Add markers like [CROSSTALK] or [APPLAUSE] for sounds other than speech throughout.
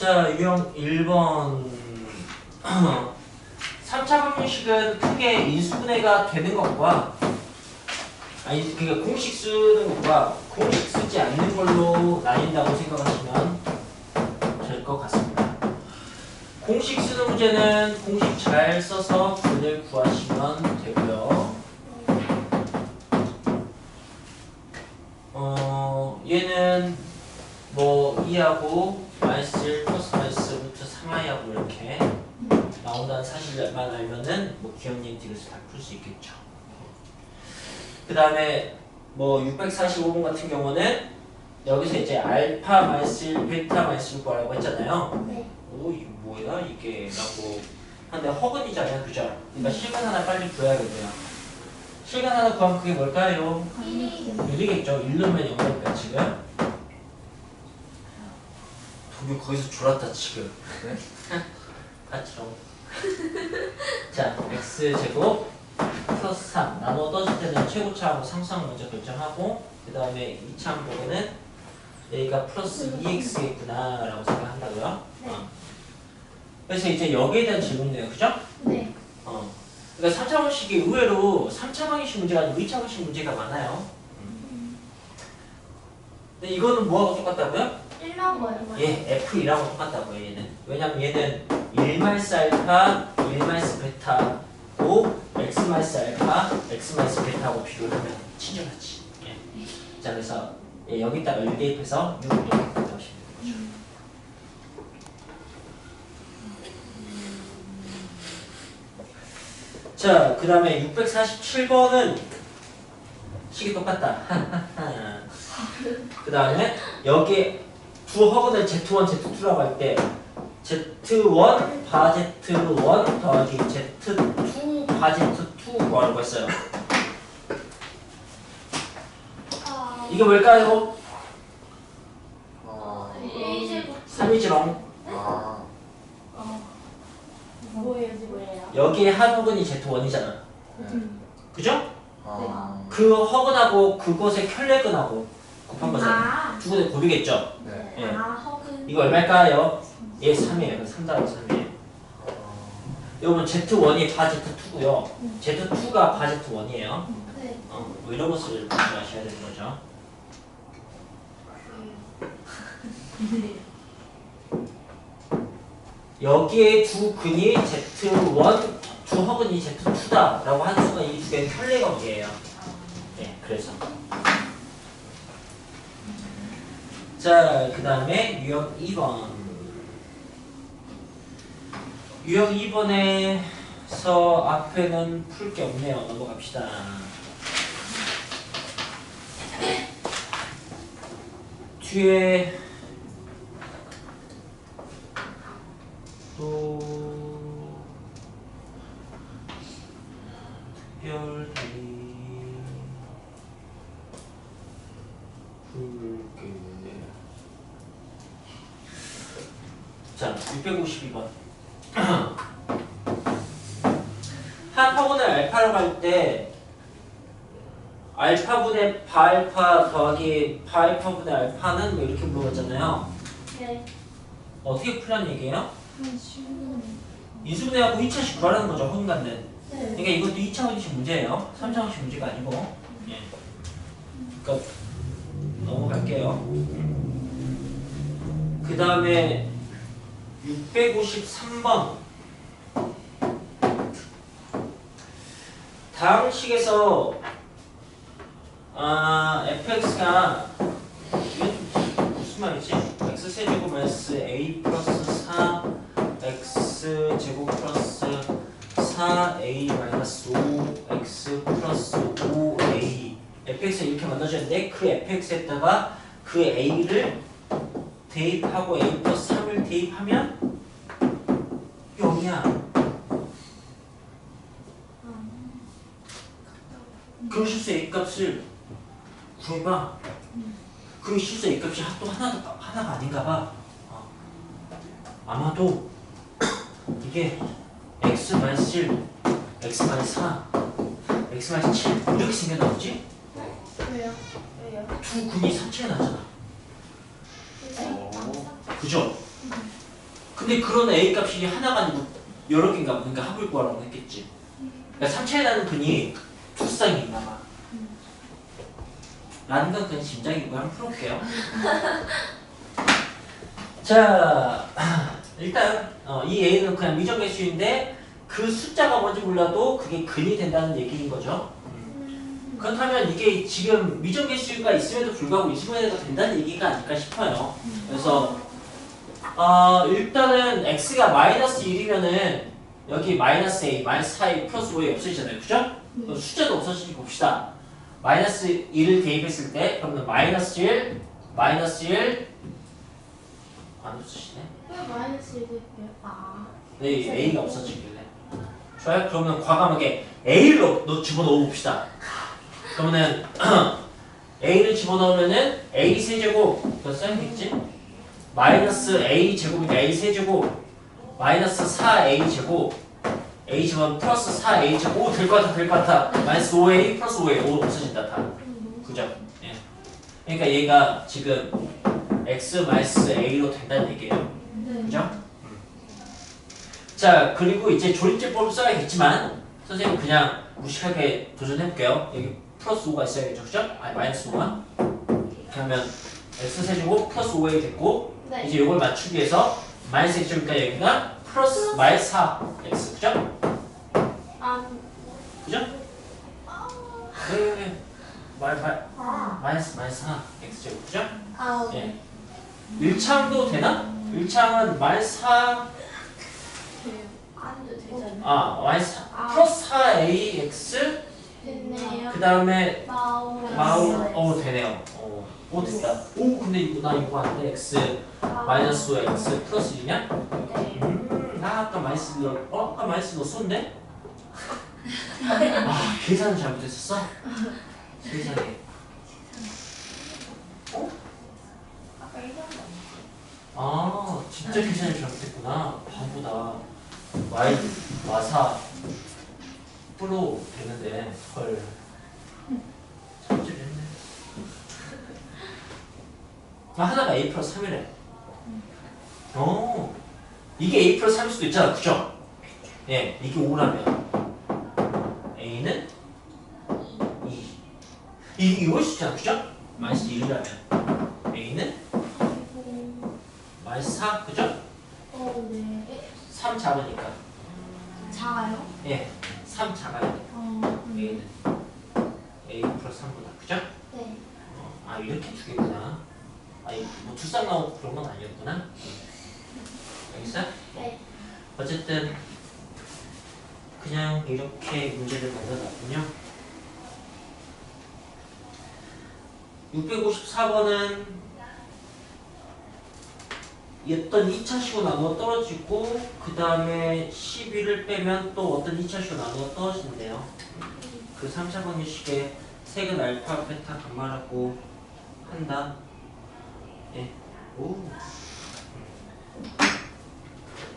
자, 유형 1번. 3차 방정식은 크게 인수분해가 되는 것과 아니 그러니까 공식 쓰는 것과 공식 쓰지 않는 걸로 나뉜다고 생각하시면 될 것 같습니다. 공식 쓰는 문제는 공식 잘 써서 분을 구하시면 되고요. 어, 얘는 뭐 2하고 마이너스 1 플러스 마이너스 루트 3i하고 이렇게 나온다는 사실만 알면은 뭐 기억력 디귿을 다 풀 수 있겠죠. 그 다음에 뭐 645번 같은 경우는 여기서 이제 알파 1 베타 6 구하라고 했잖아요. 네. 오 이거 뭐야 이게 라고 하는데 허근이잖아요 그죠? 그러니까 실간 하나 빨리 구해야겠네요 실간 하나 구하면 그게 뭘까요? 1이 1이겠죠 1넣으면 0이니까 지금 동료 거기서 졸았다 지금 네? [LAUGHS] 맞죠 [LAUGHS] 자 x제곱 플러스 3 나눠 떠질 때는 최고차하고 상수항 먼저 결정하고 그 다음에 2차 항목에는 여기가 플러스 2x겠구나 라고 생각한다고요 네. 어. 그래서 이제 여기에 대한 질문이네요 그죠? 네. 어. 그러니까 3차 방식이 의외로 3차 방식 문제가 아니고 2차 방식 문제가 많아요 근데 이거는 뭐하고 똑같다고요? 1 나온 거예요. 예, F2라고 똑같다고요, 얘는. 왜냐면 얘는 1마이스 알파, 1마이스 베타고 X 마이스 알파, X 마이스 베타하고 비교를 하면 친절하지. 예. 자, 그래서 예, 여기다가 1 대입해서 6을 또 넣으시면 되는 거죠. 자, 그 다음에 647번은 식이 똑같다. [LAUGHS] 그 다음에 여기에 두 허근을 Z1, Z2라고 할 때 Z1 바 Z1 더하기 Z2 바 Z2 구하라고 했어요. 아, 이게 뭘까요? 아, 1제곱 3이지롱. 아, 어. 여기에 한 허근이 Z1이잖아. 네. 그죠? 아, 그 허근하고 그곳의 켤레근하고 곱한 거죠. 아, 두 군데 곱이겠죠? 네. 예. 아, 허근. 이거 얼마일까요? 얘 3이에요. 3 더하기 3이에요. 여러분 Z1이 바 Z2고요. Z2가 바 Z1이에요. 네. 어, 뭐 이런 것을 말씀하셔야 되는 거죠. 여기에 두 근이 Z1, 두 허근이 Z2다 라고 하는 순간 이 두 개는 혈례 관계예요. 네, 그래서. 자, 그 다음에 유형 2번. 유형 2번에서 앞에는 풀 게 없네요. 넘어갑시다. 뒤에 또 특별히 풀게 자 652번 한 학원을 알파로 갈 때 알 파분의 바알파 더하기 바알파분의 알파는 뭐 이렇게 물어봤잖아요 네. 어떻게 풀란 얘기예요? 음, 인수분해하고 2차식 구하라는 거죠 혼간는 네. 그러니까 이것도 2차 원식 문제예요 3차 원식 문제가 아니고 예. 그러니까 넘어갈게요 그 다음에 653번 다음 식에서 아 fx가 이게 무슨 말이지? x 세제곱 마이너스 a 플러스 4 x 제곱 플러스 4a 마이너스 5 x 플러스 5a fx 이렇게 만들어졌는데 그 fx에다가 그 a를 대입하고 a 플러스 3을 대입하면 0이야 그럼 실수 a 값을 구해봐 그럼 실수 a 값이 또 하나, 하나가 아닌가 봐 어. 아마도 이게 x 마이너스 7 x 마이너스 4 x 마이너스 7 이렇게 생겨 나오지? 왜요? 왜요? 두 근이 3층에 나잖아? 오. 그죠? 근데 그런 A 값이 하나가 아니고 여러 개인가 보니까 합을 구하라고 했겠지. 그러니까 3차에 나는 근이 두 쌍이 있나 봐. 라는 건 그냥 짐작이고 한번 풀어볼게요. [LAUGHS] 자, [CLEARS THROAT] 일단 어, 이 A는 그냥 미정계수인데 그 숫자가 뭔지 몰라도 그게 근이 된다는 얘기인 거죠. 그렇다면 이게 지금 미정계수가 있음에도 불구하고 이수분해가 된다는 얘기가 아닐까 싶어요. 그래서 어, 일단은 x가 마이너스 1이면은 여기 마이너스 a, 마이너스 4a 플러스 5a 없어지잖아요. 그죠? 그럼 숫자도 없어지니 봅시다. 마이너스 1을 대입했을 때 그러면 마이너스 1, 마이너스 1 안. 왜 마이너스 1일게요? 아. 네, a가 없어지길래. 좋아요? 그러면 과감하게 넣, 넣, 집어넣어 봅시다. 그러면은 [CLEARS THROAT] a를 집어넣으면은 a 세제곱 몇 써야겠지? 마이너스 a 제곱이니까 a 세제곱 마이너스 4a 제곱 제곱 플러스 4a 제곱 오, 될것 같아 될 것 같아 마이너스 5a 플러스 5a 5 없어진다 다 그죠? 예. 그러니까 얘가 지금 x 마이너스 a로 된다는 얘기예요 네. 그죠? 자 그리고 이제 조립제법을 써야겠지만 선생님 그냥 무식하게 도전해볼게요 여기 플러스 5가 있어야겠죠 그죠? 아니 마이너스 5가 그러면 x 세제곱 플러스 5a 됐고 네. 이제 이걸 맞추기 위해서 마이너스 1점이니까 여기가 플러스 마이너스 4x 그죠? 아. 그죠? 네네네 말, 말, 마이너스 마이너스 4 x 제곱 그죠? 아. 예. 1창도 되나? 1창은 마이너스 4 안도 되잖아요. 아, 마이너스 아. 플러스 4ax 됐네요. 그 다음에 마우. 마우 어 되네요. 어, 오 됐다. 오 근데 이거 나 이거 안 돼. x 마이너스 5 x 플러스 1이냐? 네. 음, 나 아까 마이너스 넣 어? 아까 마이너스 넣었었는데? 아 계산을 잘못했었어? 세상에. 아까 이거 아 진짜 계산을 잘못했구나. 바보다. y 마사 프로 되는데 헐. 참질 했네. 아, 하나가 a 플러스 3이래. 어, 이게 a 플러스 3일 수도 있잖아, 그죠? 예, 이게 5라면 a는 2. 이 이걸 수 있잖아, 그죠? 마이너스 1이라면 a는 마이너스 4, 그죠? 어, 네. 3 작으니까 작아요? 예, 3 작아야 돼. 어. a는 a 플러스 3보다, 그죠? 네. 어, 아 이렇게 두 개구나. 아니 뭐 투쌍 나오고 그런 건 아니었구나. 알겠어? 네. 어쨌든 그냥 이렇게 문제를 만들어놨군요. 654번은 어떤 2차 식으로 나누어 떨어지고 그 다음에 11을 빼면 또 어떤 2차 식으로 나누어 떨어진대요. 그 3, 4번 유식에 색은 알파, 베타, 감마라고 한다. 예. 오.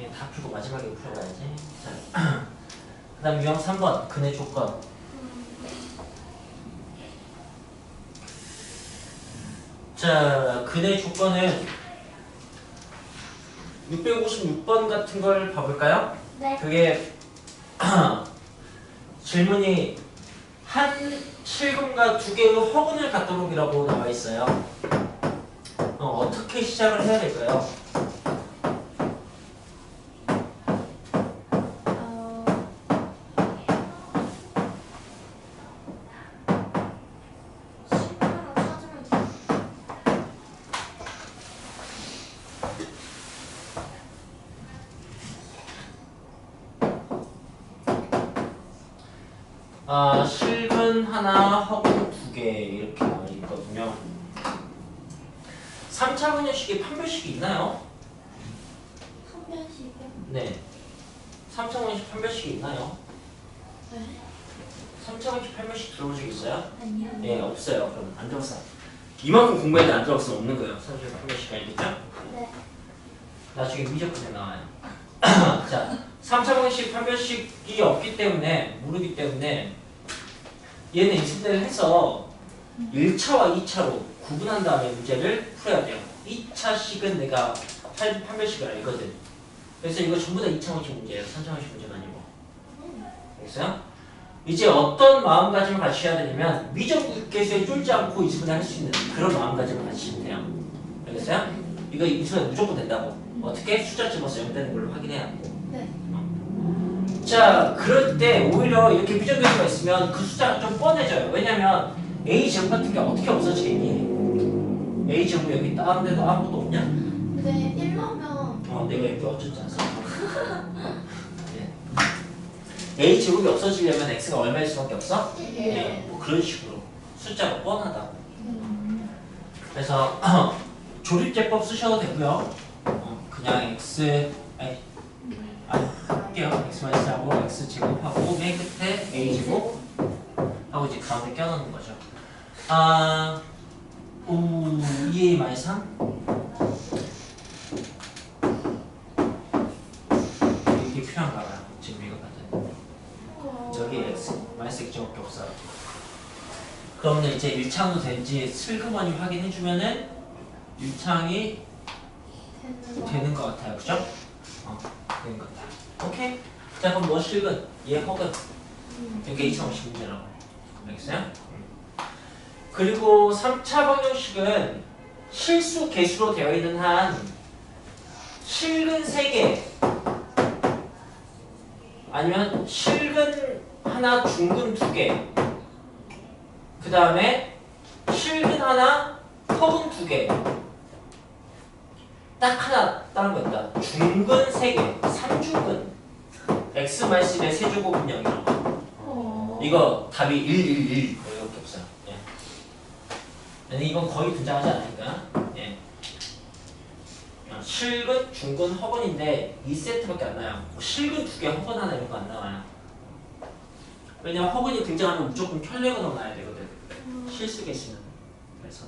예, 다 풀고 마지막에 풀어가야지. 자. [CLEARS THROAT] 그 다음 유형 3번. 근의 조건. 자, 근의 조건은 656번 같은 걸 봐볼까요? 네. 그게 [CLEARS THROAT] 질문이 한 실금과 두 개의 허근을 갖도록이라고 나와 있어요. 어, 어떻게 시작을 해야 될까요? 어. 신문으로 찾으면 돼. 아, 실근 하나, 허근 두 개 이렇게 나와 있거든요. 3차 분열식에 판별식이 있나요? 한 변씩이요? 네. 3차 분열식 판별식이 있나요? 네. 3차 분열식 판별식 들어본 적 있어요? 아니요. 네, 없어요. 그럼 안 들어봤어. 이만큼 공부했는데 안 들어봤으면 없는 거예요. 3차 판별식 알겠죠? 네. 나중에 미적분에 나와요. [LAUGHS] 자, 3차 방식 판별식이 없기 때문에 모르기 때문에 얘는 인수대를 해서 1차와 2차로 구분한 다음에 문제를 풀어야 돼요. 2차식은 내가 판- 판별식을 알거든. 그래서 이거 전부 다 2차원식 문제예요. 3차원식 문제가 아니고. 알겠어요? 이제 어떤 마음가짐을 가지셔야 되냐면 미적계수에 쫄지 않고 이 수분을 할 수 있는 그런 마음가짐을 가지시면 돼요. 알겠어요? 이거 이 수분 무조건 된다고. 어떻게? 숫자 집어서 0 되는 걸로 확인해야 하고. 네. 자, 그럴 때 오히려 이렇게 미적계수가 있으면 그 숫자가 좀 뻔해져요. 왜냐면 A 제곱 같은 게 어떻게 없어지겠니? A 제곱 여기 다운데도 아무것도 없냐? 근데 1로면 어, 내가 여기 어쩌지 않았어. 예. A 제곱이 없어지려면 x가 얼마일 수밖에 없어? 예, 뭐 그런 식으로 숫자가 뻔하다고. 그래서 [CLEARS THROAT] 조립제법 쓰셔도 되고요. 어, 그냥 x 아니 할게요. x 마이너스하고 x 제곱하고 맨 끝에 a 제곱 하고 이제 가운데 껴넣는 거죠. 아, 오, 2a 마이너스 3 이게 필요한가 봐요. 지금 이거 봤더니. 저기 x 마이너스 x밖에 없어요. 그러면 이제 1창도 된지 슬그머니 확인해 주면은 1창이 되는 것 같아요. 그죠? 것 같아요. 오케이. 자, 그럼 뭐 실근? 얘 허근. 이게 2,050 문제라고. 알겠어요? 음. 그리고 3차 방정식은 실수 개수로 되어 있는 한 실근 3개 아니면 실근 하나, 중근 두 개. 그 다음에 실근 하나, 허근 두 개. 딱 하나 다른 거 있다. 중근 세 개, 삼중근. x 마이너스 1의 세제곱은 0이라고. 이거 답이 1, 1, 1. 뭐 이렇게 없어요. 예. 근데 이건 거의 등장하지 않으니까. 예. 어, 실근, 중근, 허근인데 2세트밖에 안 나요. 뭐 실근 두 개, 허근 하나 이런 거 안 나와요. 왜냐면 허근이 등장하면 무조건 혈례가 나와야 되거든. 실수 계시는. 그래서.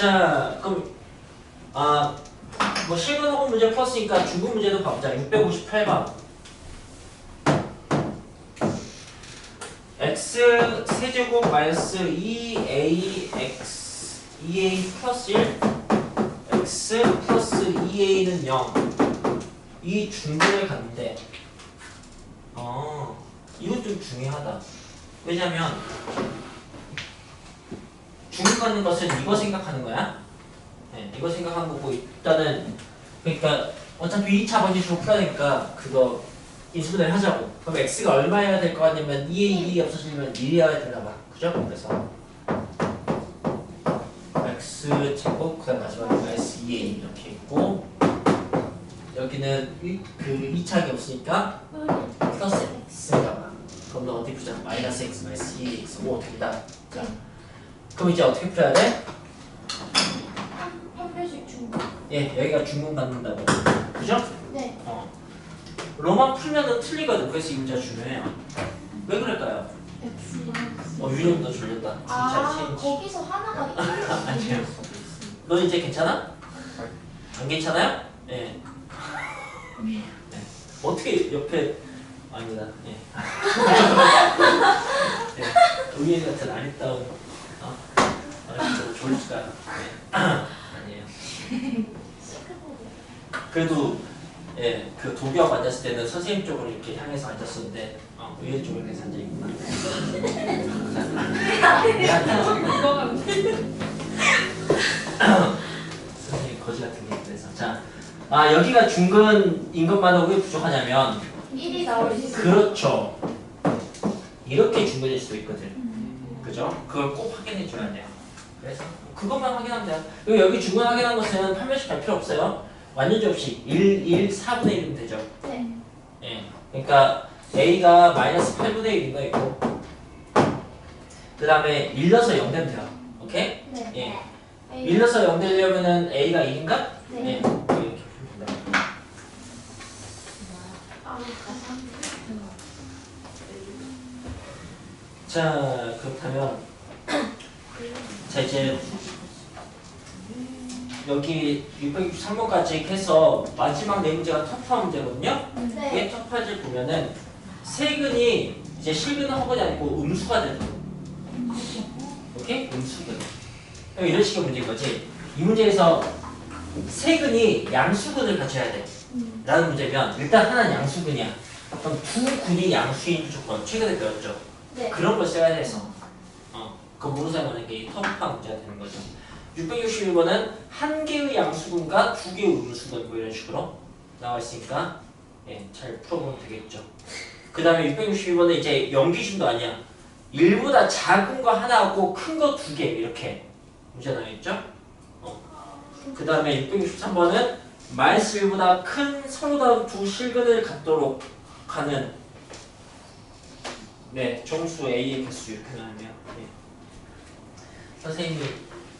자, 그럼 아, 뭐 실근 허근 문제 풀었으니까 중근 문제도 봐보자. 658번. x 세제곱 마이너스 2ax 2a 플러스 1 x 플러스 2a는 0. 이 중근을 갖는데 어 이거 좀 중요하다. 왜냐면 중근 갖는 것은 이거 생각하는 거야. 네, 이거 생각한 거고 일단은 그러니까 어차피 2차 번지식으로 풀어야 되니까 그거 인수분해를 하자고. 그럼 x가 얼마여야 될거 같냐면 2에 1이 없어지면 1이어야 되나 봐. 그죠? 그래서 x 제곱 그다음 마지막에 마이너스 2a 이렇게 있고 여기는 이- 그 2차가 없으니까 플러스 x가 봐. 그럼 너 어떻게 풀자? 마이너스 x 마이너스 2x 오 된다. 자, 그럼 이제 어떻게 풀어야 돼? 한 표씩 중간. 예, 여기가 중근 갖는다고. 그죠? 네. 어. 로만 풀면은 틀리거든. 그래서 이 문제가 중요해요. 왜 그럴까요? 어, 유령 너 졸렸다. 아. 거기서 하나가 [LAUGHS] 아니에요. 너 이제 괜찮아? 안 괜찮아요? 예. 네. 어떻게 옆에 아닙니다. 예. [LAUGHS] 예. 우리 같은? 아리따운 졸지가 예. 아니에요. [LAUGHS] 그래도 예, 그 도교하고 앉았을 때는 선생님 쪽으로 이렇게 향해서 앉았었는데 어, 의회 쪽으로 이렇게 앉아 있구나. 선생님 거지 같은 게 그래서 자, 아 여기가 중근인 것만으로 왜 부족하냐면 1이 나올 수 있어. 그렇죠. 이렇게 중근일 수도 있거든. 그죠? 그걸 꼭 확인해 줘야 돼요. 그래서 그것만 확인하면 돼요. 그리고 여기 중근 확인한 것은 판별식 갈 필요 없어요. 완전 접시 1, 1, 4분의 1이면 되죠. 네. 예. 그러니까 A가 마이너스 8분의 1인 거 있고 그 다음에 1넣어서 0 되면 돼요. 오케이? 네. 예. A. 1넣어서 0 되려면은 A가 1인가? 네. 예. 자, 그렇다면 자 이제 여기 663번까지 해서 마지막 네 문제가 터프한 문제거든요. 네. 이게 터프하지 보면은 세근이 이제 실근은 허근이 아니고 음수가 되는 거예요. 오케이? 음수근. 이런 식의 문제인 거지. 이 문제에서 세근이 양수근을 가져야 돼. 음. 라는 문제면 일단 하나는 양수근이야. 그럼 두 군이 양수인 조건 최근에 배웠죠. 네. 그런 걸 써야 돼서 어, 모르는 사람은 이게 터프한 문제가 되는 거죠. 661번은 한 개의 양수근과 두 개의 음수근 뭐 이런 식으로 나와 있으니까 예, 잘 풀어보면 되겠죠. 그 다음에 661번은 이제 연기준도 아니야. 1보다 작은 거 하나하고 큰 거 두 개 이렇게 문제 나와 있죠. 어. 그 다음에 663번은 마이너스 1보다 큰 서로 다른 두 실근을 갖도록 하는 네, 정수 A의 개수 이렇게 나오네요. 네. 선생님이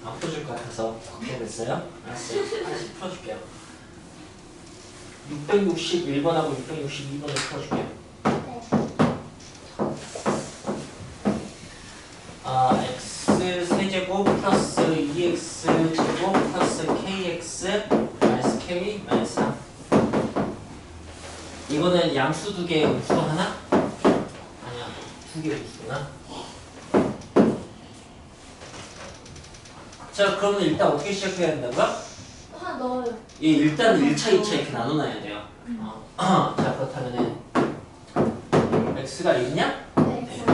안 풀어줄 것 같아서 걱정됐어요. 알았어요. 다시 풀어줄게요. 661번하고 662번을 풀어줄게요. 네. 아, x 세제곱 플러스 2x 제곱 플러스 kx 마이너스 k 마이너스 3 이거는 양수 두 개, 음수 하나? 아니야, 두개 음수구나. 자, 그러면 일단 어떻게 시작해야 된다고요? 하나 넣어요. 예, 일단 1차, 2차 이렇게 나눠놔야 돼요. 어. [CLEARS THROAT] 자, 그렇다면은 x가 있냐? 네.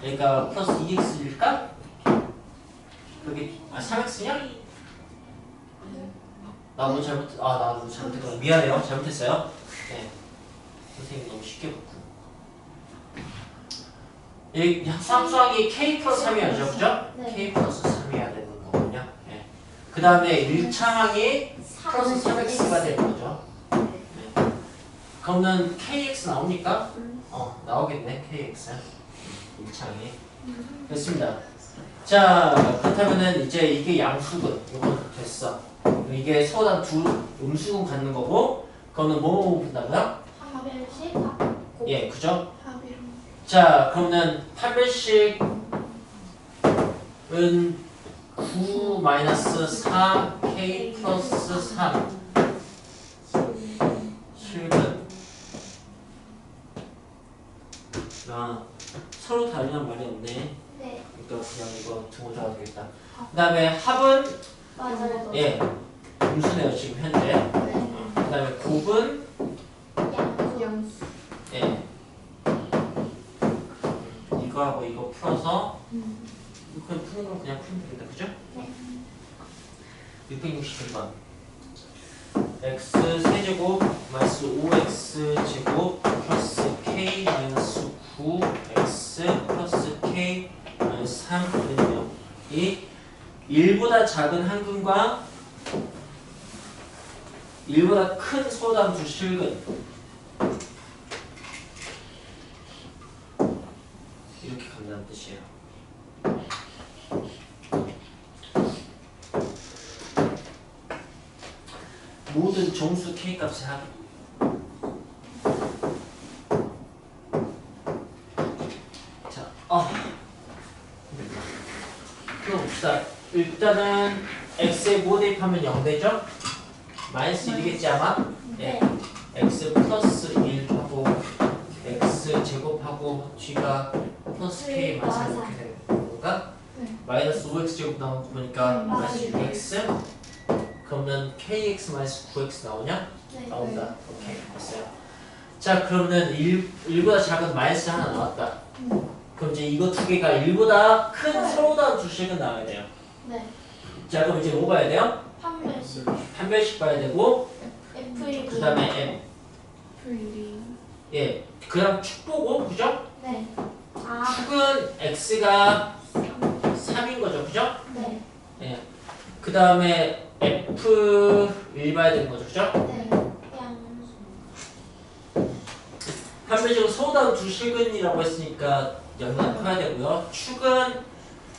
그러니까 플러스 2x일까? 그게 아 3x냐? 나뭐 잘못 아 나도 잘못했구나 미안해요 잘못했어요 네 선생님 너무 쉽게 봤고 이 상수항이 k 플러스 3이야죠 그죠? 네. k 플러스 3이어야 되는 거군요 네. 그 다음에 1차항이 플러스 3x가 되는 거죠 네. 그러면 kx 나옵니까? 어 나오겠네 kx 1창이 됐습니다 자 그렇다면은 이제 이게 양수근 이건 됐어 이게 서단 두 음수근 갖는 거고 그거는 뭐뭐 분다고요? 하벨식 예 그죠? 자 그러면 판별식은 9 마이너스 4 k 플러스 3 실근 아 서로 다르란 말이 없네 네. 그러니까 그냥 이거 등호자가 되겠다. 그 다음에 합은 맞아요. 예 음수네요 지금 현재. 네. 그 다음에 곱은 양수. 예 이거 하고 이거 풀어서 이거 그냥 푸는 건 그냥 풀면 되겠다, 그죠? 네. 661번 x 세제곱 마이너스 5x 제곱 플러스 k 마이너스 9x 플러스 k 마이너스 3이거든요. 이 1보다 작은 한근과 1보다 큰 소단 두 실근 이렇게 간다는 뜻이에요. 모든 정수 k 값의 합. 자, 어. 풀어봅시다. 일단은 x에 뭐 대입하면 0 되죠? 마이너스 1이겠지 아마? 네. x 플러스 1 하고 x 제곱하고 g가 플러스 k 마이너스 3 이렇게 되는 건가? 네. 마이너스 5x 제곱 나온 거 보니까 네. 마이너스 6x 그러면 kx 마이너스 9x 나오냐? 네. 나온다. 오케이 됐어요. 자 그러면 1, 1보다 작은 마이너스 하나 나왔다. 음. 그럼 이제 이거 두 개가 1보다 큰 네. 서로 다른 두 식은 나와야 돼요. 네. 자 그럼 이제 뭐 봐야 돼요? 판별식. 판별식 봐야 되고 F1. 그 다음에 m 예 그 다음 축 보고 그죠? 네. 아. 축은 x가 3인 거죠 그죠? 네. 예. 그 다음에 f1 봐야 되는 거죠 그죠? 네. 양수. 판별식은 서로 두 실근이라고 했으니까 영향 커야 되고요. 축은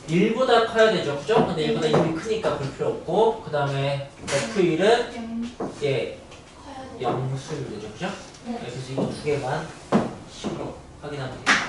1보다 커야 되죠. 그죠? 근데 1보다 1이 크니까 볼 필요 없고 그 다음에 F1은 예. 0수일 되죠. 그죠? 네. 그래서 이거 두 개만 식으로 확인하면 되겠다.